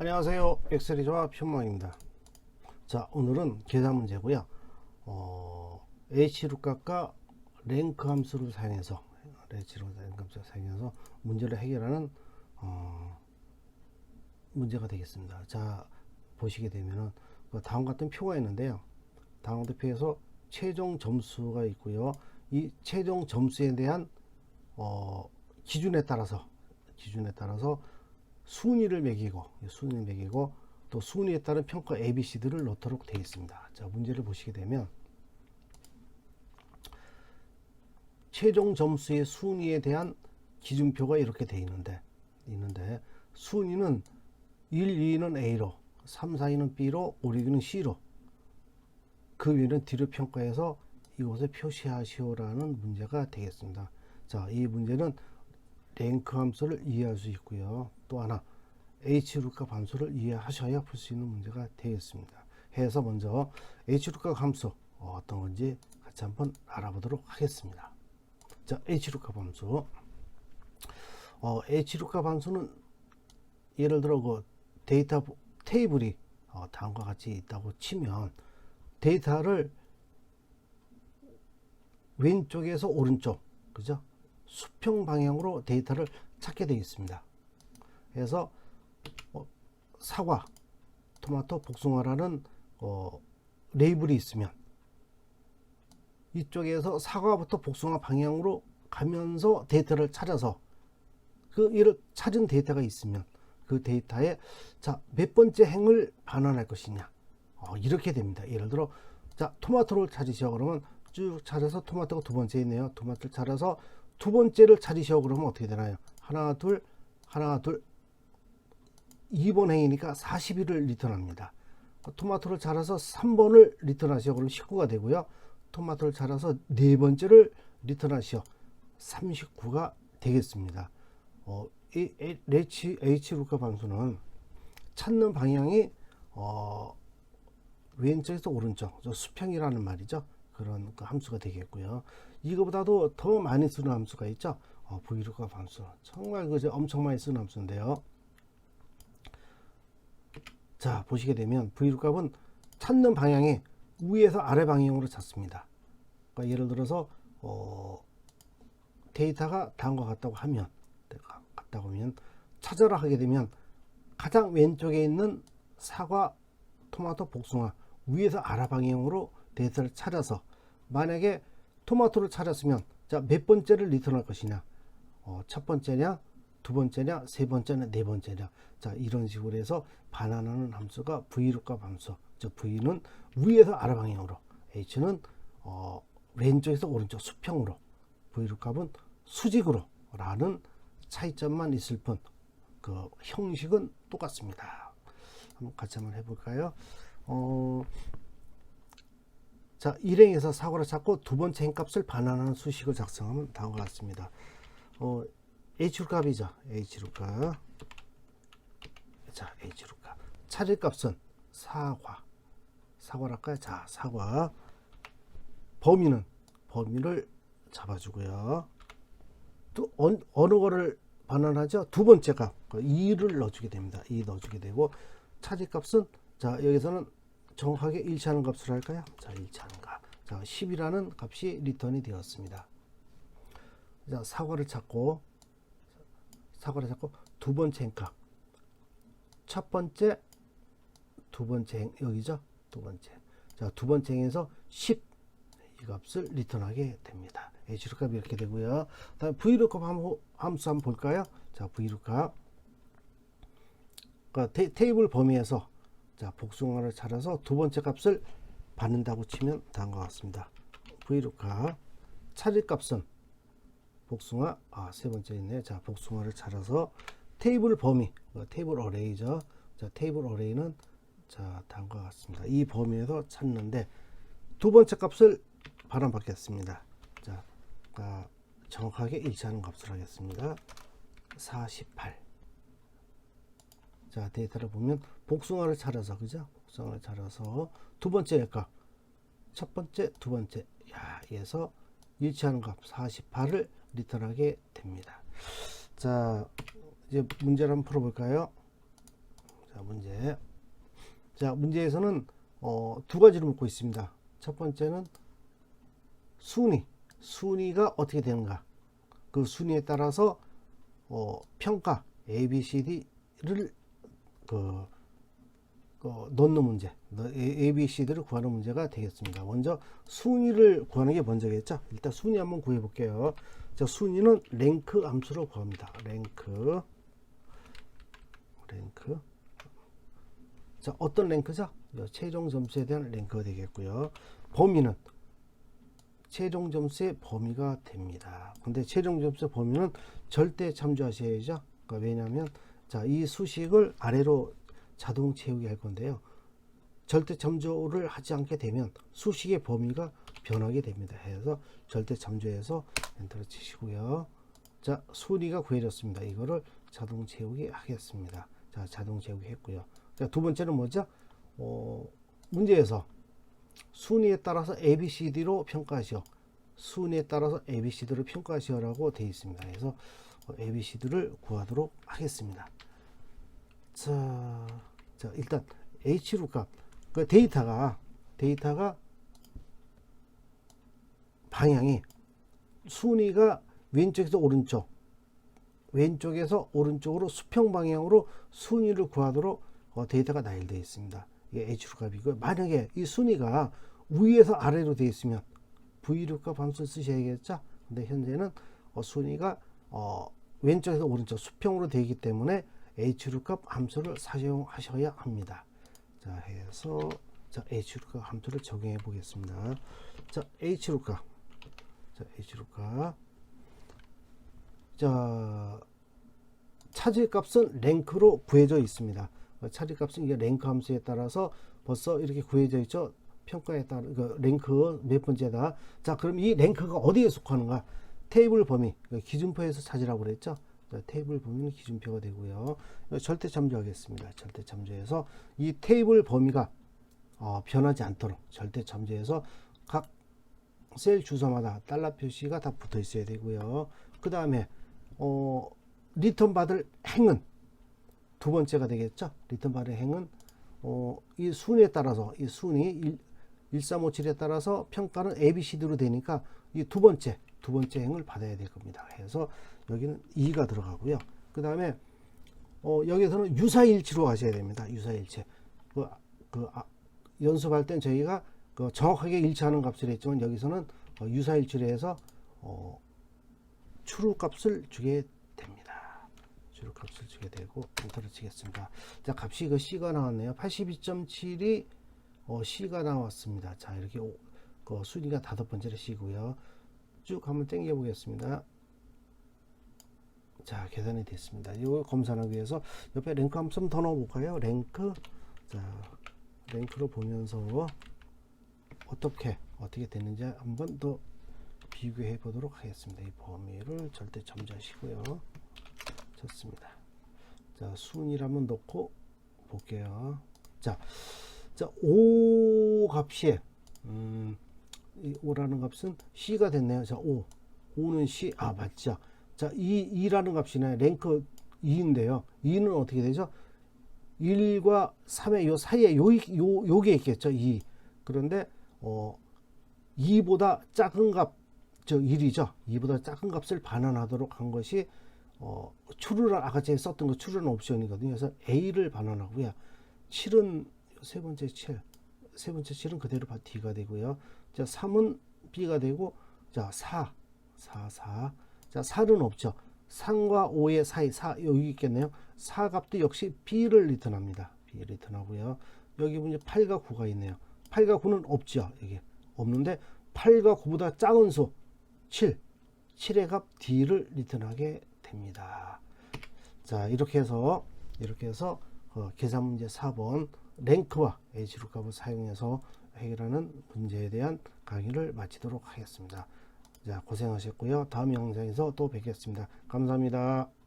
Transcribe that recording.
안녕하세요. 엑셀이 조합 현망입니다. 자, 오늘은 계산 문제고요. 어, H룩값과 랭크 함수를 사용해서 H로 랭크 함수를 사용해서 문제를 해결하는 어, 문제가 되겠습니다. 자, 보시게 되면은 그 다음 같은 표가 있는데요. 다음 같은 표에서 최종 점수가 있고요. 이 최종 점수에 대한 어, 기준에 따라서 기준에 따라서 순위를 매기고 순위를 매기고 또 순위에 따른 평가 ABC들을 넣도록 되어 있습니다. 자 문제를 보시게 되면 최종 점수의 순위에 대한 기준표가 이렇게 되어 있는데 있는데 순위는 1, 2는 A로 3, 4위는 B로 5, 6위는 C로 그 위는 D로 평가해서 이곳에 표시하시오라는 문제가 되겠습니다. 자, 이 문제는 랭크 함수를 이해할 수 있고요. 또 하나 H룩값 함수를 이해하셔야 풀 수 있는 문제가 되겠습니다. 해서 먼저 H룩값 함수 어떤 건지 같이 한번 알아보도록 하겠습니다. 자, H룩값 함수. 어, H룩값 함수는 예를 들어 그 데이터 테이블이 어, 다음과 같이 있다고 치면 데이터를 왼쪽에서 오른쪽, 그죠? 수평 방향으로 데이터를 찾게 되어 있습니다. 그래서 어, 사과, 토마토, 복숭아라는 어, 레이블이 있으면 이쪽에서 사과부터 복숭아 방향으로 가면서 데이터를 찾아서 그 이를 찾은 데이터가 있으면 그 데이터에 자 몇 번째 행을 반환할 것이냐 어, 이렇게 됩니다. 예를 들어 자 토마토를 찾으시오 그러면 쭉 찾아서 토마토가 두 번째 있네요. 토마토를 찾아서 두 번째를 찾으시오 그러면 어떻게 되나요? 하나 둘 하나 둘 2번 행이니까 41을 리턴합니다. 토마토를 자라서 3번을 리턴하시오 그러면 19가 되고요. 토마토를 자라서 네 번째를 리턴하시오 39가 되겠습니다. 어, 이 H, H루카 방수는 찾는 방향이 어, 왼쪽에서 오른쪽 저 수평이라는 말이죠. 그런 그 함수가 되겠고요. 이거보다도 더 많이 쓰는 함수가 있죠. 어, V루카 함수 정말 그 엄청 많이 쓰는 함수인데요. 자 보시게 되면 V루값은 찾는 방향이 위에서 아래 방향으로 찾습니다. 그러니까 예를 들어서 어, 데이터가 다음과 같다고 하면 같다고 하면 찾아라 하게 되면 가장 왼쪽에 있는 사과, 토마토, 복숭아 위에서 아래 방향으로 데이터를 찾아서 만약에 토마토를 찾았으면 자 몇 번째를 리턴할 것이냐? 어, 첫 번째냐? 두 번째냐? 세 번째냐? 네 번째냐? 자 이런 식으로 해서 반환하는 함수가 V룩값 함수. 저 V는 위에서 아래 방향으로 H는 어, 왼쪽에서 오른쪽 수평으로 V룩 값은 수직으로 라는 차이점만 있을 뿐 그 형식은 똑같습니다. 한번 같이 한번 해볼까요? 어, 자, 일행에서 사고를 찾고 두 번째 행값을 반환하는 수식을 작성하면 다음과 같습니다. 어, H값이죠. H값. 자, H값. 찾을 값은 사과. 사과랄까요? 자, 사과. 범위는 범위를 잡아주고요. 또 어느, 어느 거를 반환하죠? 두 번째 값. 2를 넣어주게 됩니다. 2 넣어주게 되고 차지 값은 자 여기서는 정확하게 일치하는 값으로 할까요? 자 일치하는 값. 자 10이라는 값이 리턴이 되었습니다. 자 사과를 찾고 사과를 찾고 두 번째 행값. 첫 번째 두 번째 행 여기죠? 두 번째. 자 두 번째 행에서 10 이 값을 리턴하게 됩니다. H룩값이 이렇게 되고요. 다음 V룩값 함수 한번 볼까요? 자, V룩값. 그러니까 테, 테이블 범위에서 자, 복숭아를 찾아서 두 번째 값을 받는다고 치면 다음과 같습니다. 찾을 값은 복숭아, 아, 세 번째 있네. 자, 복숭아를 찾아서 테이블 범위, 어, 테이블 어레이죠. 자, 테이블 어레이는 자, 다음과 같습니다. 이 범위에서 찾는데 두 번째 값을 발언받겠습니다. 자, 아, 정확하게 일치하는 값을 하겠습니다. 48. 자, 데이터를 보면 복숭아를 찾아서 그죠? 복숭아를 찾아서 두 번째 값, 첫 번째, 두 번째, 야, 에서 일치하는 값 48을 리턴하게 됩니다. 자, 이제 문제를 한번 풀어볼까요? 자, 문제. 자, 문제에서는 어, 두 가지를 묻고 있습니다. 첫 번째는 순위. 순위가 어떻게 되는가? 그 순위에 따라서 어, 평가 A, B, C, D를 그, 그 넣는 문제, A, B, C, D를 구하는 문제가 되겠습니다. 먼저 순위를 구하는 게 먼저겠죠. 일단 순위 한번 구해 볼게요. 자, 순위는 랭크 함수로 구합니다. 랭크, 랭크. 자, 어떤 랭크죠? 요 최종 점수에 대한 랭크가 되겠고요. 범위는 최종 점수의 범위가 됩니다. 근데 최종 점수의 범위는 절대 참조하셔야죠. 그러니까 왜냐하면 자, 이 수식을 아래로 자동 채우게 할 건데요. 절대 참조를 하지 않게 되면 수식의 범위가 변하게 됩니다. 해서 절대 참조해서 엔터를 치시고요. 자, 순위가 구해졌습니다. 이거를 자동 채우기 하겠습니다. 자, 자동 채우기 했고요. 자, 두 번째는 뭐죠? 어, 문제에서 순위에 따라서 A, B, C, D로 평가하시오. 순위에 따라서 A, B, C, D를 평가하시오라고 되어 있습니다. 그래서 어, A, B, C, D를 구하도록 하겠습니다. 자, 자 일단 H로 값. 그 데이터가 데이터가 방향이 순위가 왼쪽에서 오른쪽, 왼쪽에서 오른쪽으로 수평 방향으로 순위를 구하도록 어, 데이터가 나열되어 있습니다. 이게 H로 값이고 만약에 이 순위가 위에서 아래로 되어 있으면 V로 값 함수 쓰셔야겠죠. 근데 현재는 어, 순위가 어, 왼쪽에서 오른쪽 수평으로 되어 있기 때문에 H로 값 함수를 사용하셔야 합니다. 자 해서 자 H로 값 함수를 적용해 보겠습니다. 자 H로 값, 자 H로 값, 자 차지 값은 랭크로 구해져 있습니다. 차지 값은 이게 랭크 함수에 따라서 벌써 이렇게 구해져 있죠. 평가에 따라 그 랭크 몇 번째다. 자, 그럼 이 랭크가 어디에 속하는가? 테이블 범위 그 기준표에서 찾으라고 그랬죠. 자, 테이블 범위는 기준표가 되고요. 절대 참조하겠습니다. 절대 참조해서 이 테이블 범위가 어, 변하지 않도록 절대 참조해서 각 셀 주소마다 달러 표시가 다 붙어 있어야 되고요. 그 다음에 어, 리턴 받을 행은 두 번째가 되겠죠. 리턴 받을 행은 어, 이 순위에 따라서 이 순위 1357에 따라서 평가는 ABCD로 되니까 이 두 번째 두 번째 행을 받아야 될 겁니다. 그래서 여기는 2가 들어가고요. 그 다음에 어, 여기서는 유사일치로 하셔야 됩니다. 유사일치. 그, 그 아, 연습할 땐 저희가 그 정확하게 일치하는 값을 했지만 여기서는 어, 유사일치로 해서 어, 추루 값을 주게 됩니다. 추루 값을 주게 되고 엔터를 치겠습니다. 자, 값이 그 C가 나왔네요. 82.7이 어, C가 나왔습니다. 자, 이렇게 오, 그 순위가 다섯 번째로 C고요. 쭉 한번 당겨 보겠습니다. 자, 계산이 됐습니다. 이거 검사하기 위해서 옆에 랭크 함수 더 넣어 볼까요? 랭크. 자, 랭크로 보면서 어떻게 어떻게 되는지 한번 더 비교해 보도록 하겠습니다. 이 범위를 절대 점자하시고요. 좋습니다. 자, 순위를 번 넣고 볼게요. 자, 자, 5 값이 음, 이 5라는 값은 C가 됐네요. 자, 5. 5는 C. 아, 맞죠. 자, 2, 2라는 값이네. 랭크 2인데요. 2는 어떻게 되죠? 1과 3의 요 사이에 요, 요, 요게 있겠죠. 2. 그런데, 어, 2보다 작은 값, 저 1이죠. 2보다 작은 값을 반환하도록 한 것이, 어, 추르를 아까 제가 썼던 거 추르는 옵션이거든요. 그래서 A를 반환하고요. 7은 세 번째 7. 세 번째 7은 그대로 D가 되고요. 자, 3은 B가 되고, 자, 4. 4, 4. 자, 4는 없죠. 3과 5의 사이, 4, 여기 있겠네요. 4 값도 역시 B를 리턴합니다. B 리턴하고요. 여기 보면 8과 9가 있네요. 8과 9는 없죠. 여기 없는데 8과 9보다 작은 수 7. 7의 값 D를 리턴하게 됩니다. 자, 이렇게 해서 이렇게 해서 어, 계산 문제 4번 랭크와 H로 값을 사용해서 해결하는 문제에 대한 강의를 마치도록 하겠습니다. 자, 고생하셨고요. 다음 영상에서 또 뵙겠습니다. 감사합니다.